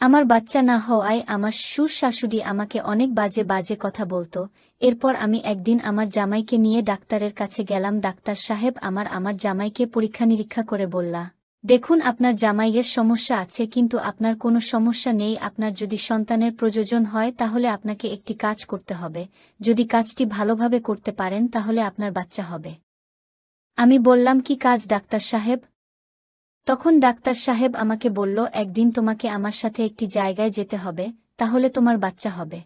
আমার বাচ্চা না হওয়ায় আমার সুর শাশুড়ি আমাকে অনেক বাজে বাজে কথা বলতো। এরপর আমি একদিন আমার জামাইকে নিয়ে ডাক্তারের কাছে গেলাম। ডাক্তার সাহেব আমার আমার জামাইকে পরীক্ষা নিরীক্ষা করে বললা, দেখুন, আপনার জামাইয়ের সমস্যা আছে, কিন্তু আপনার কোনো সমস্যা নেই। আপনার যদি সন্তানের প্রয়োজন হয়, তাহলে আপনাকে একটি কাজ করতে হবে। যদি কাজটি ভালোভাবে করতে পারেন, তাহলে আপনার বাচ্চা হবে। আমি বললাম, কি কাজ, ডাক্তার সাহেব? তখন ডাক্তার সাহেব আমাকে বলল, একদিন তোমাকে আমার সাথে একটি জায়গায় যেতে হবে, তাহলে তোমার বাচ্চা হবে।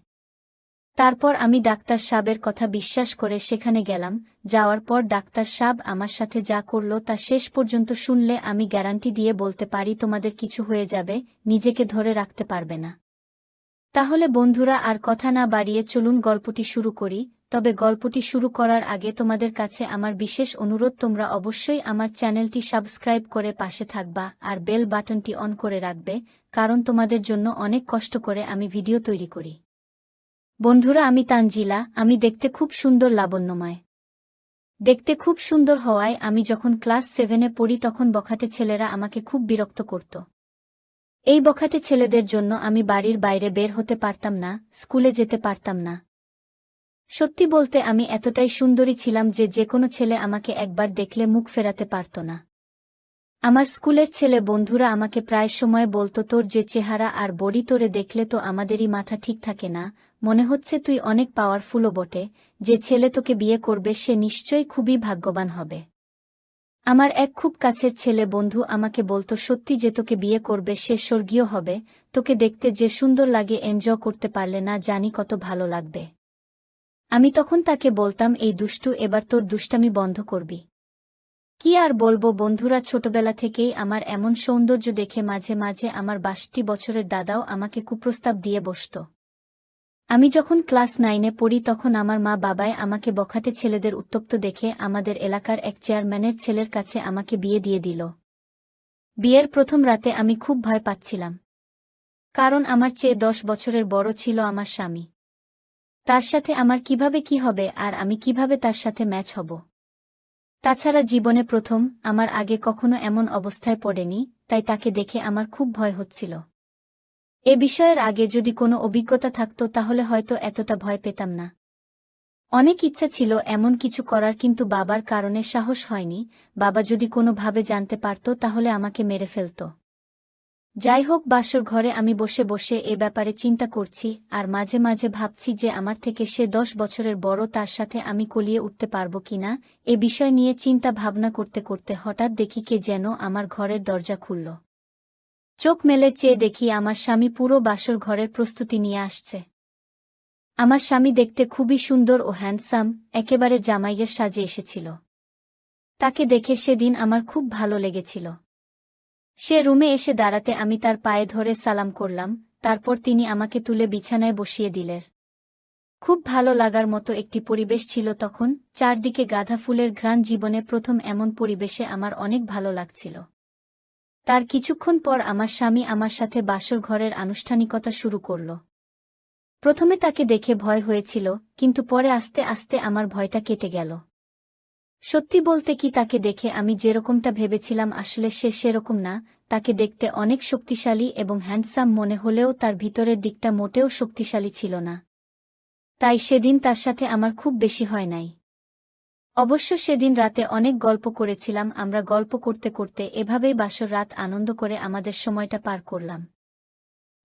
তারপর আমি ডাক্তার সাহেবের কথা বিশ্বাস করে সেখানে গেলাম। যাওয়ার পর ডাক্তার সাহেব আমার সাথে যা করল তা শেষ পর্যন্ত শুনলে আমি গ্যারান্টি দিয়ে বলতে পারি, তোমাদের কিছু হয়ে যাবে, নিজেকে ধরে রাখতে পারবে না। তাহলে বন্ধুরা আর কথা না বাড়িয়ে চলুন গল্পটি শুরু করি। তবে গল্পটি শুরু করার আগে তোমাদের কাছে আমার বিশেষ অনুরোধ, তোমরা অবশ্যই আমার চ্যানেলটি সাবস্ক্রাইব করে পাশে থাকবা আর বেল বাটনটি অন করে রাখবে, কারণ তোমাদের জন্য অনেক কষ্ট করে আমি ভিডিও তৈরি করি। বন্ধুরা, আমি তানজিলা, আমি দেখতে খুব সুন্দর লাবণ্যময়। দেখতে খুব সুন্দর হওয়ায় আমি যখন ক্লাস সেভেনে পড়ি তখন বখাটে ছেলেরা আমাকে খুব বিরক্ত করত। এই বখাটে ছেলেদের জন্য আমি বাড়ির বাইরে বের হতে পারতাম না, স্কুলে যেতে পারতাম না। সত্যি বলতে আমি এতটাই সুন্দরী ছিলাম যে যে কোনো ছেলে আমাকে একবার দেখলে মুখ ফেরাতে পারত না। আমার স্কুলের ছেলে বন্ধুরা আমাকে প্রায় সময় বলতো, তোর যে চেহারা আর বডি তোরে দেখলে তো আমাদেরই মাথা ঠিক থাকে না। মনে হচ্ছে তুই অনেক পাওয়ারফুলও বটে। যে ছেলে তোকে বিয়ে করবে সে নিশ্চয়ই খুবই ভাগ্যবান হবে। আমার এক খুব কাছের ছেলে বন্ধু আমাকে বলতো, সত্যি যে তোকে বিয়ে করবে সে স্বর্গীয় হবে। তোকে দেখতে যে সুন্দর লাগে এনজয় করতে পারলে না, জানি কত ভালো লাগবে। আমি তখন তাকে বলতাম, এই দুষ্টু, এবার তোর দুষ্টামি বন্ধ করবি। কি আর বলব বন্ধুরা, ছোটবেলা থেকেই আমার এমন সৌন্দর্য দেখে মাঝে মাঝে আমার বাষট্টি বছরের দাদাও আমাকে কুপ্রস্তাব দিয়ে বসত। আমি যখন ক্লাস নাইনে পড়ি, তখন আমার মা বাবায় আমাকে বখাটে ছেলেদের উত্তপ্ত দেখে আমাদের এলাকার এক চেয়ারম্যানের ছেলের কাছে আমাকে বিয়ে দিয়ে দিল। বিয়ের প্রথম রাতে আমি খুব ভয় পাচ্ছিলাম। কারণ আমার চেয়ে দশ বছরের বড় ছিল আমার স্বামী। তার সাথে আমার কীভাবে কি হবে আর আমি কীভাবে তার সাথে ম্যাচ হব? তাছাড়া জীবনে প্রথম আমার আগে কখনো এমন অবস্থায় পড়েনি, তাই তাকে দেখে আমার খুব ভয় হচ্ছিল। এ বিষয়ের আগে যদি কোনো অভিজ্ঞতা থাকত তাহলে হয়তো এতটা ভয় পেতাম না। অনেক ইচ্ছা ছিল এমন কিছু করার কিন্তু বাবার কারণে সাহস হয়নি, বাবা যদি কোনোভাবে জানতে পারত তাহলে আমাকে মেরে ফেলত। যাই হোক বাসর ঘরে আমি বসে বসে এ ব্যাপারে চিন্তা করছি আর মাঝে মাঝে ভাবছি যে আমার থেকে সে দশ বছরের বড় তার সাথে আমি কলিয়ে উঠতে পারব কিনা, এ বিষয় নিয়ে চিন্তা ভাবনা করতে করতে হঠাৎ দেখি কে যেন আমার ঘরের দরজা খুলল। চোখ মেলে চেয়ে দেখি আমার স্বামী পুরো বাসর ঘরের প্রস্তুতি নিয়ে আসছে। আমার স্বামী দেখতে খুবই সুন্দর ও হ্যান্ডসাম, একেবারে জামাইয়ের সাজে এসেছিল। তাকে দেখে সেদিন আমার খুব ভালো লেগেছিল। সে রুমে এসে দাঁড়াতে আমি তার পায়ে ধরে সালাম করলাম, তারপর তিনি আমাকে তুলে বিছানায় বসিয়ে দিলেন। খুব ভালো লাগার মতো একটি পরিবেশ ছিল তখন, চারদিকে গাঁধা ফুলের ঘ্রাণ জীবনে প্রথম এমন পরিবেশে আমার অনেক ভালো লাগছিল। তার কিছুক্ষণ পর আমার স্বামী আমার সাথে বাসর ঘরের আনুষ্ঠানিকতা শুরু করল। প্রথমে তাকে দেখে ভয় হয়েছিল, কিন্তু পরে আস্তে আস্তে আমার ভয়টা কেটে গেল। সত্যি বলতে কি তাকে দেখে আমি যেরকমটা ভেবেছিলাম আসলে সে সেরকম না, তাকে দেখতে অনেক শক্তিশালী এবং হ্যান্ডসাম মনে হলেও তার ভিতরের দিকটা মোটেও শক্তিশালী ছিল না। তাই সেদিন তার সাথে আমার খুব বেশি হয় নাই। অবশ্য সেদিন রাতে অনেক গল্প করেছিলাম, আমরা গল্প করতে করতে এভাবেই বাসর রাত আনন্দ করে আমাদের সময়টা পার করলাম।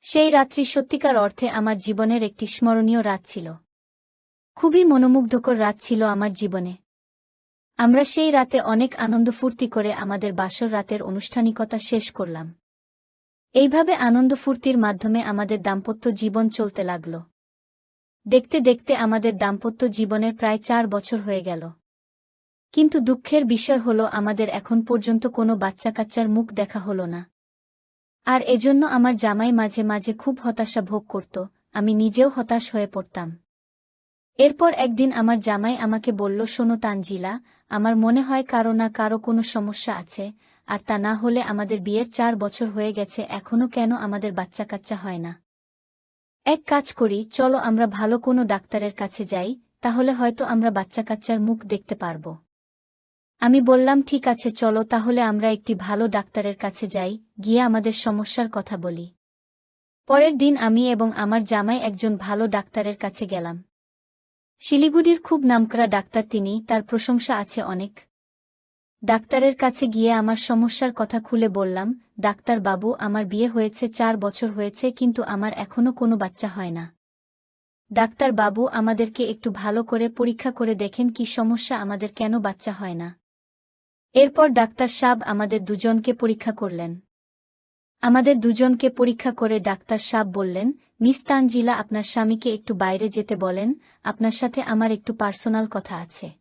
সেই রাত্রি সত্যিকার অর্থে আমার জীবনের একটি স্মরণীয় রাত ছিল। খুবই মনোমুগ্ধকর রাত ছিল আমার জীবনে। আমরা সেই রাতে অনেক আনন্দ ফুর্তি করে আমাদের বাসর রাতের আনুষ্ঠানিকতা শেষ করলাম। এইভাবে আনন্দ ফুর্তির মাধ্যমে আমাদের দাম্পত্য জীবন চলতে লাগল। দেখতে দেখতে আমাদের দাম্পত্য জীবনের প্রায় চার বছর হয়ে গেল। কিন্তু দুঃখের বিষয় হল, আমাদের এখন পর্যন্ত কোনো বাচ্চা কাচ্চার মুখ দেখা হল না। আর এজন্য আমার জামাই মাঝে মাঝে খুব হতাশা ভোগ করত, আমি নিজেও হতাশ হয়ে পড়তাম। এরপর একদিন আমার জামাই আমাকে বলল, শোনো তানজিলা আমার মনে হয় কারও না কারও কোনো সমস্যা আছে, আর তা না হলে আমাদের বিয়ের চার বছর হয়ে গেছে এখনও কেন আমাদের বাচ্চা কাচ্চা হয় না? এক কাজ করি, চলো আমরা ভালো কোনো ডাক্তারের কাছে যাই, তাহলে হয়তো আমরা বাচ্চা কাচ্চার মুখ দেখতে পারব। আমি বললাম, ঠিক আছে, চলো তাহলে আমরা একটি ভালো ডাক্তারের কাছে যাই, গিয়ে আমাদের সমস্যার কথা বলি। পরের দিন আমি এবং আমার জামাই একজন ভালো ডাক্তারের কাছে গেলাম। শিলিগুড়ির খুব নামকরা ডাক্তার তিনি, তার প্রশংসা আছে অনেক। ডাক্তারের কাছে গিয়ে আমার সমস্যার কথা খুলে বললাম, ডাক্তার বাবু, আমার বিয়ে হয়েছে চার বছর হয়েছে, কিন্তু আমার এখনও কোনো বাচ্চা হয় না। ডাক্তার বাবু, আমাদেরকে একটু ভালো করে পরীক্ষা করে দেখেন কি সমস্যা, আমাদের কেন বাচ্চা হয় না। এরপর ডাক্তার সাব আমাদের দুজনকে পরীক্ষা করলেন। আমাদের দুজনকে পরীক্ষা করে ডাক্তার সাব বললেন, মিস তানজিলা আপনার স্বামীকে একটু বাইরে যেতে বলেন, আপনার সাথে আমার একটু পার্সোনাল কথা আছে।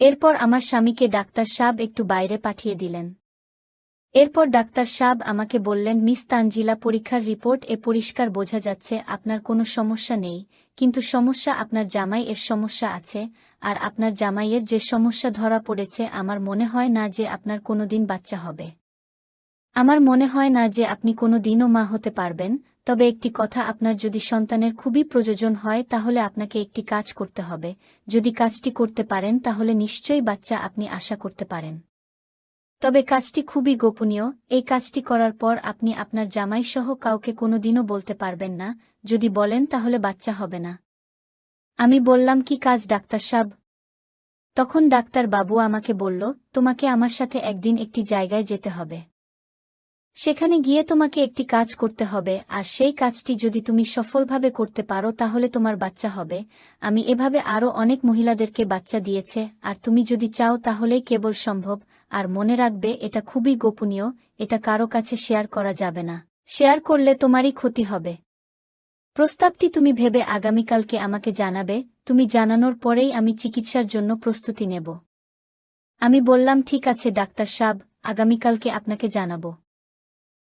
এরপর আমার স্বামীকে ডাক্তার সাব একটু বাইরে পাঠিয়ে দিলেন। এরপর ডাক্তার সাব আমাকে বললেন, মিস তানজিলা, পরীক্ষার রিপোর্ট এ পরিষ্কার বোঝা যাচ্ছে, আপনার কোনো সমস্যা নেই, কিন্তু সমস্যা আপনার জামাই এর সমস্যা আছে, আর আপনার জামাইয়ের যে সমস্যা ধরা পড়েছে, আমার মনে হয় না যে আপনার কোনোদিন বাচ্চা হবে। আমার মনে হয় না যে আপনি কোনো দিনও মা হতে পারবেন, তবে একটি কথা আপনার যদি সন্তানের খুবই প্রয়োজন হয়, তাহলে আপনাকে একটি কাজ করতে হবে। যদি কাজটি করতে পারেন, তাহলে নিশ্চয়ই বাচ্চা আপনি আশা করতে পারেন। তবে কাজটি খুবই গোপনীয়। এই কাজটি করার পর আপনি আপনার জামাই সহ কাউকে কোনোদিনও বলতে পারবেন না। যদি বলেন, তাহলে বাচ্চা হবে না। আমি বললাম, কি কাজ, ডাক্তার সাব তখন ডাক্তার বাবু আমাকে বলল, তোমাকে আমার সাথে একদিন একটি জায়গায় যেতে হবে। সেখানে গিয়ে তোমাকে একটি কাজ করতে হবে, আর সেই কাজটি যদি তুমি সফলভাবে করতে পারো তাহলে তোমার বাচ্চা হবে। আমি এভাবে আরও অনেক মহিলাদেরকে বাচ্চা দিয়েছে, আর তুমি যদি চাও তাহলেই কেবল সম্ভব, আর মনে রাখবে এটা খুবই গোপনীয়, এটা কারও কাছে শেয়ার করা যাবে না। শেয়ার করলে তোমারই ক্ষতি হবে। প্রস্তাবটি তুমি ভেবে আগামীকালকে আমাকে জানাবে, তুমি জানানোর পরেই আমি চিকিৎসার জন্য প্রস্তুতি নেব। আমি বললাম, ঠিক আছে, ডাক্তার সাব, আগামীকালকে আপনাকে জানাব।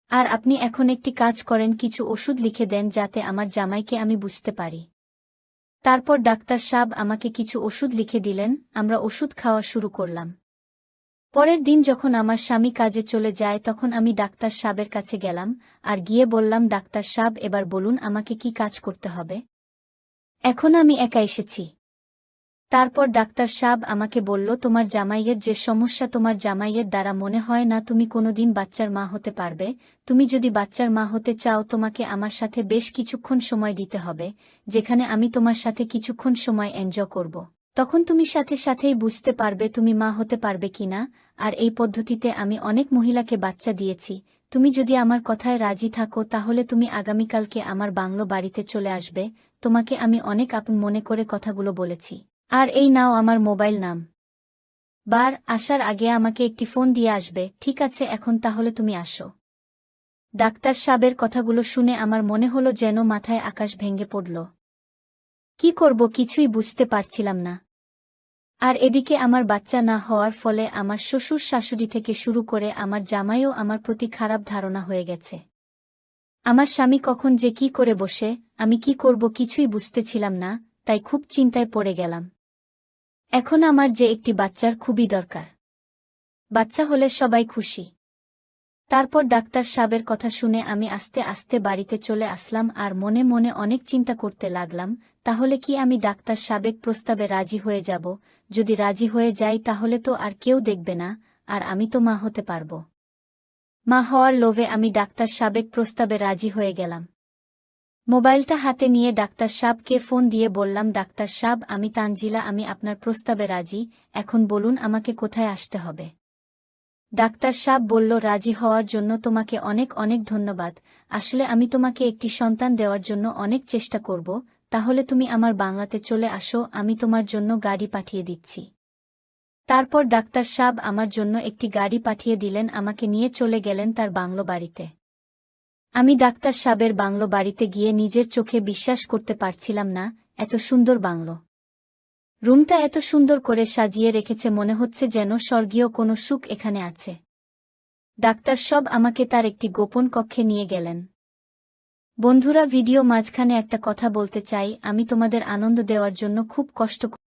আর আপনি এখন একটি কাজ করেন, কিছু ওষুধ লিখে দেন যাতে আমার জামাইকে আমি বুঝতে পারি। তারপর ডাক্তার সাব আমাকে কিছু ওষুধ লিখে দিলেন, আমরা ওষুধ খাওয়া শুরু করলাম। পরের দিন যখন আমার স্বামী কাজে চলে যায়, তখন আমি ডাক্তার সাবের কাছে গেলাম, আর গিয়ে বললাম, ডাক্তার সাব এবার বলুন আমাকে কি কাজ করতে হবে? এখন আমি একা এসেছি। তারপর ডাক্তার সাব আমাকে বলল, তোমার জামাইয়ের যে সমস্যা তোমার জামাইয়ের দ্বারা মনে হয় না তুমি কোনোদিন বাচ্চার মা হতে পারবে। তুমি যদি বাচ্চার মা হতে চাও, তোমাকে আমার সাথে বেশ কিছুক্ষণ সময় দিতে হবে, যেখানে আমি তোমার সাথে কিছুক্ষণ সময় এনজয় করব। তখন তুমি সাথে সাথেই বুঝতে পারবে তুমি মা হতে পারবে কিনা আর এই পদ্ধতিতে আমি অনেক মহিলাকে বাচ্চা দিয়েছি। তুমি যদি আমার কথায় রাজি থাকো, তাহলে তুমি আগামীকালকে আমার বাংলো বাড়িতে চলে আসবে। তোমাকে আমি অনেক আপন মনে করে কথাগুলো বলেছি। আর এই নাও আমার মোবাইল নাম। বার, আসার আগে আমাকে একটি ফোন দিয়ে আসবে, ঠিক আছে, এখন তাহলে তুমি আসো। ডাক্তার সাবের কথাগুলো শুনে আমার মনে হলো যেন মাথায় আকাশ ভেঙে পড়ল। কি করব কিছুই বুঝতে পারছিলাম না। আর এদিকে আমার বাচ্চা না হওয়ার ফলে আমার শ্বশুর শাশুড়ি থেকে শুরু করে আমার জামাইও আমার প্রতি খারাপ ধারণা হয়ে গেছে। আমার স্বামী কখন যে কি করে বসে, আমি কি করব কিছুই বুঝতেছিলাম না, তাই খুব চিন্তায় পড়ে গেলাম। এখন আমার যে একটি বাচ্চার খুবই দরকার। বাচ্চা হলে সবাই খুশি। তারপর ডাক্তার সাবের কথা শুনে আমি আস্তে আস্তে বাড়িতে চলে আসলাম আর মনে মনে অনেক চিন্তা করতে লাগলাম, তাহলে কি আমি ডাক্তার সাবেক প্রস্তাবে রাজি হয়ে যাব? যদি রাজি হয়ে যাই তাহলে তো আর কেউ দেখবে না, আর আমি তো মা হতে পারব। মা হওয়ার লোভে আমি ডাক্তার সাবেক প্রস্তাবে রাজি হয়ে গেলাম। মোবাইলটা হাতে নিয়ে ডাক্তার সাবকে ফোন দিয়ে বললাম, ডাক্তার সাব আমি তানজিলা, আমি আপনার প্রস্তাবে রাজি। এখন বলুন, আমাকে কোথায় আসতে হবে? ডাক্তার সাব বলল, রাজি হওয়ার জন্য তোমাকে অনেক অনেক ধন্যবাদ। আসলে আমি তোমাকে একটি সন্তান দেওয়ার জন্য অনেক চেষ্টা করব। তাহলে তুমি আমার বাংলাতে চলে আসো, আমি তোমার জন্য গাড়ি পাঠিয়ে দিচ্ছি। তারপর ডাক্তার সাব আমার জন্য একটি গাড়ি পাঠিয়ে দিলেন, আমাকে নিয়ে চলে গেলেন তার বাংলো বাড়িতে। আমি ডাক্তার সাবের বাংলো বাড়িতে গিয়ে নিজের চোখে বিশ্বাস করতে পারছিলাম না, এত সুন্দর বাংলো। রুমটা এত সুন্দর করে সাজিয়ে রেখেছে মনে হচ্ছে যেন স্বর্গীয় কোনো সুখ এখানে আছে। ডাক্তার সব আমাকে তার একটি গোপন কক্ষে নিয়ে গেলেন। বন্ধুরা, ভিডিও মাঝখানে একটা কথা বলতে চাই, আমি তোমাদের আনন্দ দেওয়ার জন্য খুব কষ্ট